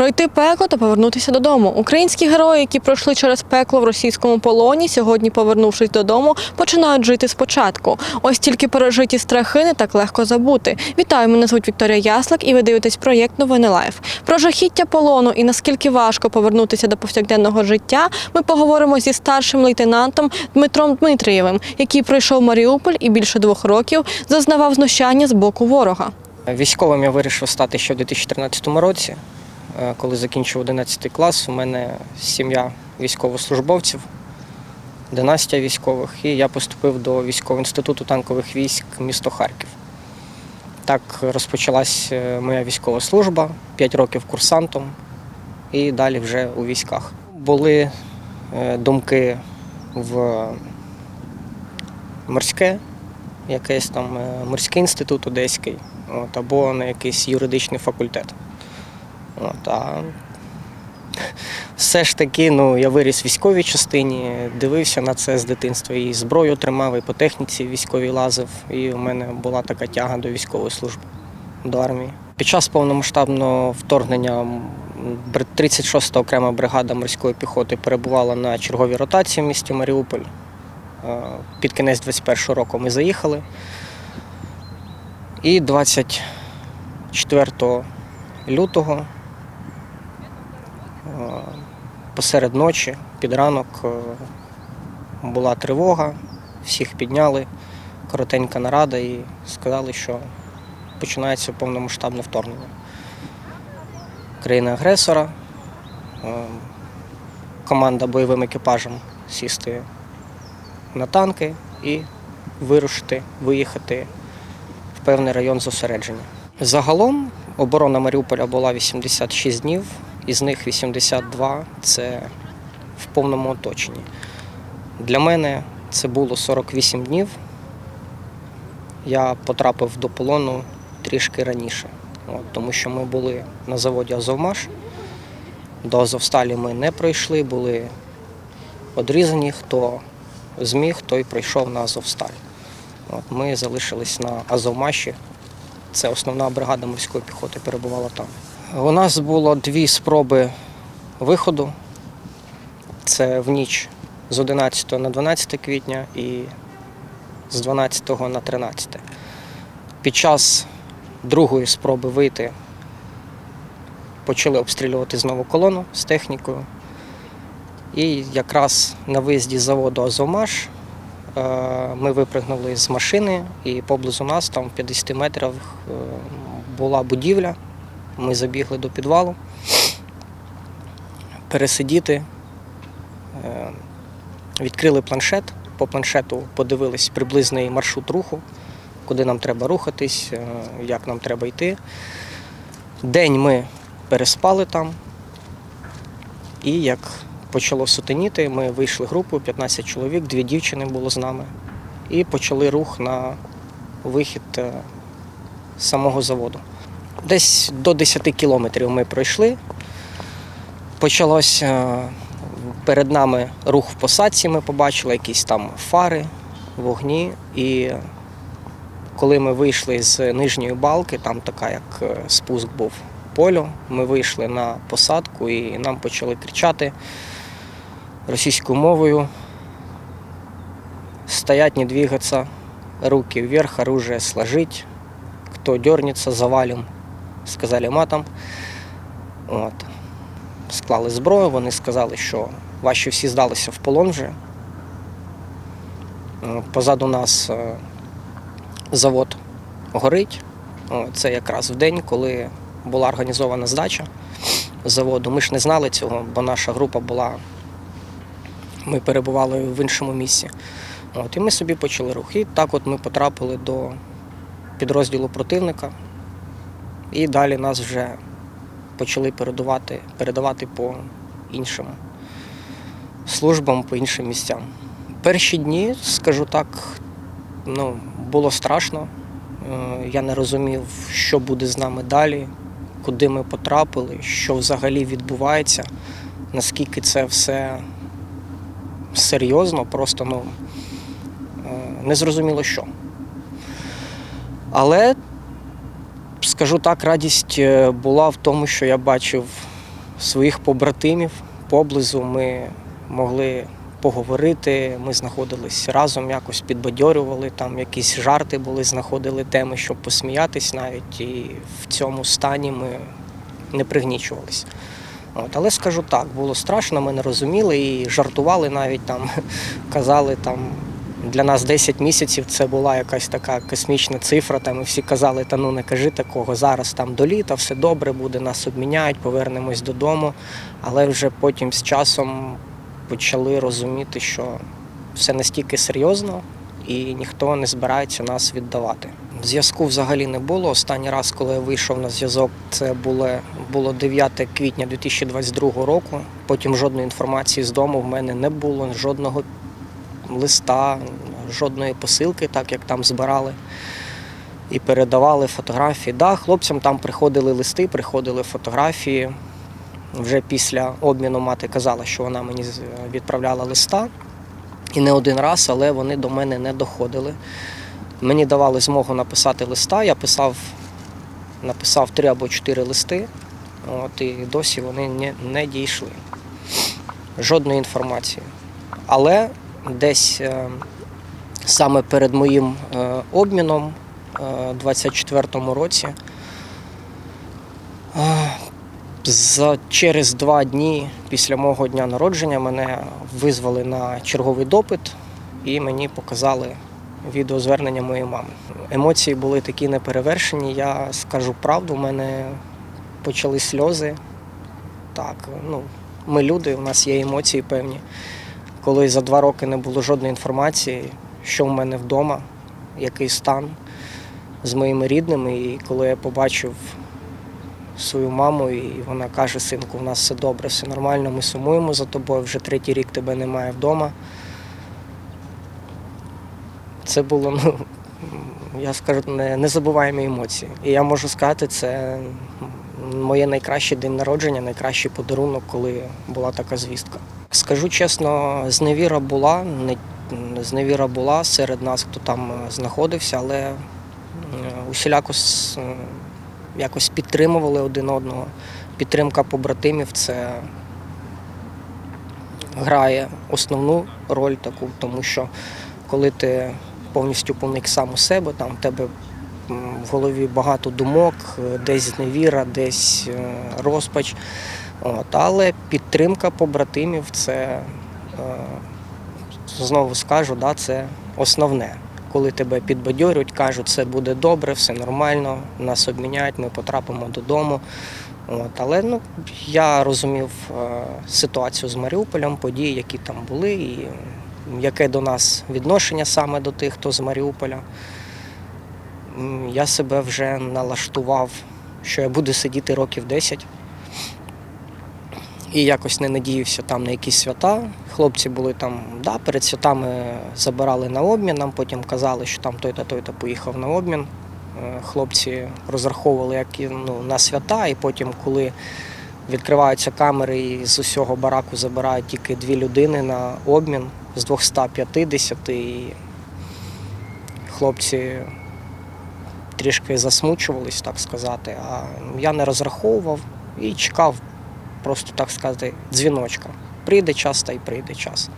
Пройти пекло та повернутися додому. Українські герої, які пройшли через пекло в російському полоні, сьогодні, повернувшись додому, починають жити спочатку. Ось тільки пережиті страхи не так легко забути. Вітаю, мене звуть Вікторія Яслак, і ви дивитесь проєкт Новини Лайф. Про жахіття полону і наскільки важко повернутися до повсякденного життя. Ми поговоримо зі старшим лейтенантом Дмитром Дмитрієвим, який пройшов Маріуполь і більше двох років зазнавав знущання з боку ворога. Військовим я вирішив стати ще в 2013 році, коли закінчив 11 клас. У мене сім'я військовослужбовців, династія військових, і я поступив до військового інституту танкових військ місто Харків. Так розпочалась е, моя військова служба, 5 років курсантом і далі вже у військах. Були е, думки в морське, якийсь там е, морський інститут одеський, от, або на якийсь юридичний факультет. От, а все ж таки, ну, я виріс в військовій частині, дивився на це з дитинства. І зброю тримав, і по техніці військовій лазив. І у мене була така тяга до військової служби, до армії. Під час повномасштабного вторгнення бр- 36-та окрема бригада морської піхоти перебувала на черговій ротації в місті Маріуполь. Е, Під кінець 21-го року ми заїхали. І 24 лютого посеред ночі, під ранок, е, була тривога, всіх підняли, коротенька нарада і сказали, що починається повномасштабне вторгнення. Країни-агресора, е, команда бойовим екіпажем сісти на танки і вирушити, виїхати в певний район зосередження. Загалом оборона Маріуполя була 86 днів, із них 82 це в повному оточенні. Для мене це було 48 днів. Я потрапив до полону трішки раніше, от, тому що ми були на заводі Азовмаш. До Азовсталі ми не пройшли, були одрізані, хто зміг, той прийшов на Азовсталь. От, ми залишились на Азовмаші. Це основна бригада морської піхоти перебувала там. У нас було дві спроби виходу. Це в ніч з 11 на 12 квітня і з 12 на 13. Під час другої спроби вийти почали обстрілювати знову колону з технікою. І якраз на виїзді з заводу Азовмаш е, ми випригнули з машини, і поблизу нас, там в 50 метрах, е, була будівля. Ми забігли до підвалу. Пересидіти, е, відкрили планшет. По планшету подивились приблизний маршрут руху, куди нам треба рухатись, е, як нам треба йти. День ми переспали там. І як почало сутеніти, ми вийшли групою, 15 чоловік, дві дівчини було з нами. І почали рух на вихід е, самого заводу. Десь до 10 кілометрів ми пройшли. Почалося е, перед нами рух в посадці, ми побачили якісь там фари, вогні. І коли ми вийшли з нижньої балки, там така як е, спуск був полю, ми вийшли на посадку і нам почали кричати російською мовою. Стоять, не двигаться, руки вверх, оружие сложить. Кто дернется, завалим, сказали матом. От. Склали зброю, вони сказали, що ваші всі здалися в полон вже. Позаду нас е, завод горить. Це якраз в день, коли була організована здача заводу. Ми ж не знали цього, бо наша група була. Ми перебували в іншому місці. От, і ми собі почали рух. І так от ми потрапили до підрозділу противника. І далі нас вже почали передавати, передавати по іншим службам, по іншим місцям. Перші дні, скажу так, ну, було страшно. Е, Я не розумів, що буде з нами далі, куди ми потрапили, що взагалі відбувається, наскільки це все серйозно, просто ну, е, не зрозуміло що. Але, скажу так, радість е, була в тому, що я бачив своїх побратимів поблизу. Ми могли поговорити, ми знаходились разом, якось підбадьорювали, там якісь жарти були, знаходили теми, щоб посміятись навіть. І в цьому стані ми не пригнічувались. От, але скажу так, було страшно, ми не розуміли і жартували навіть там, казали там. Для нас 10 місяців це була якась така космічна цифра. Там і всі казали, та ну не кажи такого. Зараз там до літа все добре буде, нас обміняють, повернемось додому. Але вже потім з часом почали розуміти, що все настільки серйозно і ніхто не збирається нас віддавати. Зв'язку взагалі не було. Останній раз, коли я вийшов на зв'язок, це було 9 квітня 2022 року. Потім жодної інформації з дому в мене не було, жодного листа, жодної посилки, так як там збирали і передавали фотографії. Да, хлопцям там приходили листи, приходили фотографії. Вже після обміну мати казала, що вона мені відправляла листа. І не один раз, але вони до мене не доходили. Мені давали змогу написати листа. Я писав, написав три або чотири листи, от, і досі вони не, не дійшли. Жодної інформації. Але десь е, саме перед моїм е, обміном е, 24-му році. За через два дні після мого дня народження мене визвали на черговий допит і мені показали відеозвернення моєї мами. Емоції були такі неперевершені. Я скажу правду, в мене почали сльози. Так, ну, ми люди, у нас є емоції певні. Коли за два роки не було жодної інформації, що в мене вдома, який стан з моїми рідними, і коли я побачив свою маму, і вона каже: синку, у нас все добре, все нормально, ми сумуємо за тобою, вже третій рік тебе немає вдома. Це було, ну, я скажу, незабуваємі емоції. І я можу сказати, це моє найкраще день народження, найкращий подарунок, коли була така звістка. Скажу чесно, зневіра була, не, зневіра була серед нас, хто там е, знаходився, але е, усіляко е, якось підтримували один одного. Підтримка побратимів це грає основну роль таку, тому що коли ти повністю помник сам у себе, там в тебе в голові багато думок, десь зневіра, десь розпач. От, але підтримка побратимів це е, знову скажу, да, це основне. Коли тебе підбадьорюють, кажуть, все буде добре, все нормально, нас обміняють, ми потрапимо додому. От, але ну, я розумів е, ситуацію з Маріуполем, події, які там були, і яке до нас відношення саме до тих, хто з Маріуполя. Я себе вже налаштував, що я буду сидіти років 10 і якось не надіявся там на якісь свята. Хлопці були там, да, перед святами забирали на обмін, нам потім казали, що там той-то, той-то поїхав на обмін. Е, Хлопці розраховували як ну, на свята, і потім, коли відкриваються камери і з усього бараку забирають тільки дві людини на обмін з 250, і хлопці трішки засмучувались, так сказати. А я не розраховував і чекав просто так сказати, дзвіночка. Прийде час та й прийде час.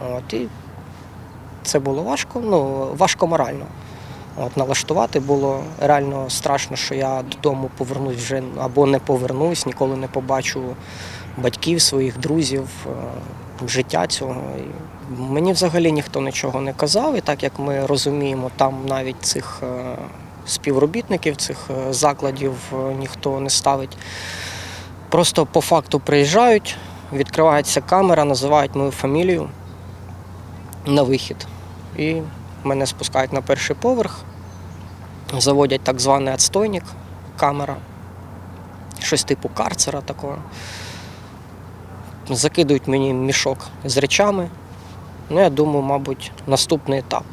От, і це було важко, ну, важко морально. От, налаштувати було реально страшно, що я додому повернусь вже або не повернусь, ніколи не побачу батьків, своїх друзів, е, життя цього. Мені взагалі ніхто нічого не казав, і так як ми розуміємо, там навіть цих е, співробітників, цих е, закладів ніхто не ставить. Просто по факту приїжджають, відкривається камера, називають мою фамілію на вихід. І мене спускають на перший поверх, заводять так званий отстойник, камера, щось типу карцера такого. Закидують мені мішок з речами. Ну, я думаю, мабуть, наступний етап.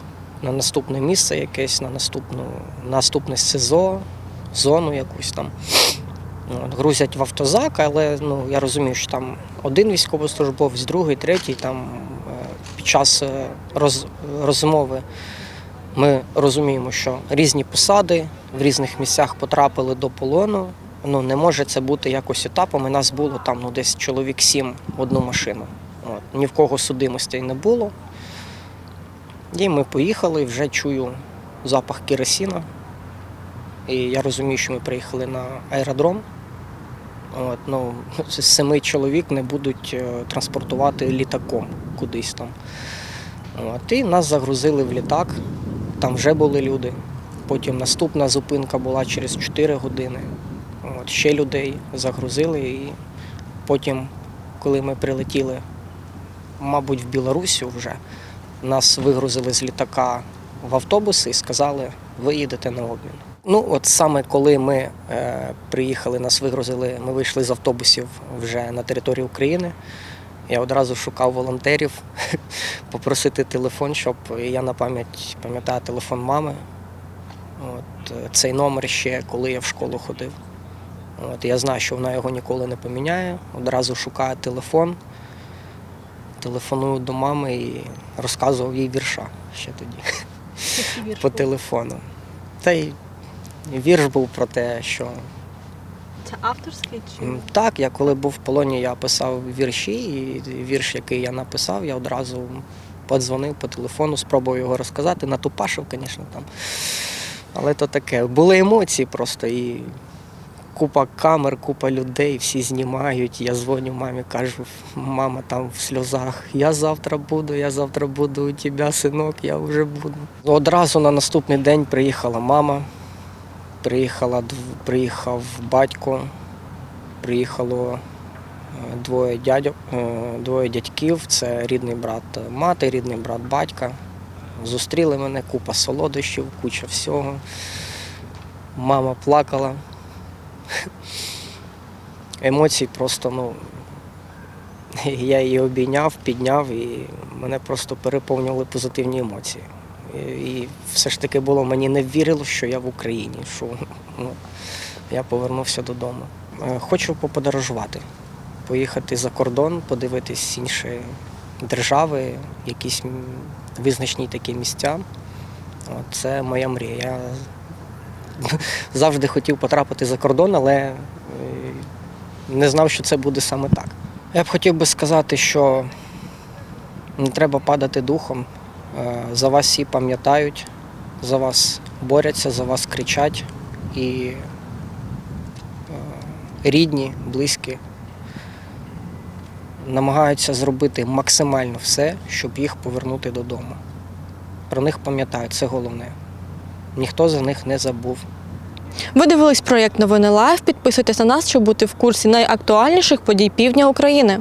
На наступне місце якесь, на наступну, наступне СИЗО, зону якусь там. Грузять в автозак, але ну, я розумію, що там один військовослужбовець, другий, третій. Там е, під час е, роз, розмови ми розуміємо, що різні посади в різних місцях потрапили до полону, ну, не може це бути якось етапом. І нас було там ну, десь чоловік сім в одну машину. От. Ні в кого судимостей не було. І ми поїхали, вже чую запах керосіна. І я розумію, що ми приїхали на аеродром. От, ну, семи чоловік не будуть е, транспортувати літаком кудись там. От, і нас загрузили в літак, там вже були люди. Потім наступна зупинка була через 4 години. От, ще людей загрузили. І потім, коли ми прилетіли, мабуть, в Білорусі вже, нас вигрузили з літака в автобуси і сказали, ви їдете на обмін. Ну, от саме коли ми е, приїхали, нас вигрузили, ми вийшли з автобусів вже на територію України. Я одразу шукав волонтерів, попросити телефон, щоб я на пам'ять пам'ятаю телефон мами. От, е, цей номер ще коли я в школу ходив. От, я знаю, що вона його ніколи не поміняє. Одразу шукаю телефон, телефоную до мами і розказував їй вірша ще тоді по телефону. Та й вірш був про те, що Це авторський м, так, я коли був в полоні, я писав вірші, і вірш, який я написав, я одразу подзвонив по телефону, спробував його розказати. Натупашив, звісно, там. Але то таке. Були емоції просто і купа камер, купа людей, всі знімають. Я дзвоню мамі, кажу, мама там в сльозах. Я завтра буду, я завтра буду у тебе, синок, я вже буду. Одразу на наступний день приїхала мама, приїхала, приїхав батько, приїхало е, двоє дядьок, е, двоє дядьків, це рідний брат мати, рідний брат батька. Зустріли мене, купа солодощів, куча всього. Мама плакала. Емоцій просто, ну, я її обійняв, підняв і мене просто переповнювали позитивні емоції. І, і все ж таки було, мені не вірило, що я в Україні, що ну, я повернувся додому. Е, Хочу поподорожувати, поїхати за кордон, подивитись інші держави, якісь визначні такі місця. Це моя мрія. Я завжди хотів потрапити за кордон, але е, не знав, що це буде саме так. Я б хотів би сказати, що не треба падати духом. Е, За вас всі пам'ятають, за вас борються, за вас кричать. І е, рідні, близькі намагаються зробити максимально все, щоб їх повернути додому. Про них пам'ятають, це головне. Ніхто за них не забув. Ви дивились проєкт Новини Лайв. Підписуйтесь на нас, щоб бути в курсі найактуальніших подій півдня України.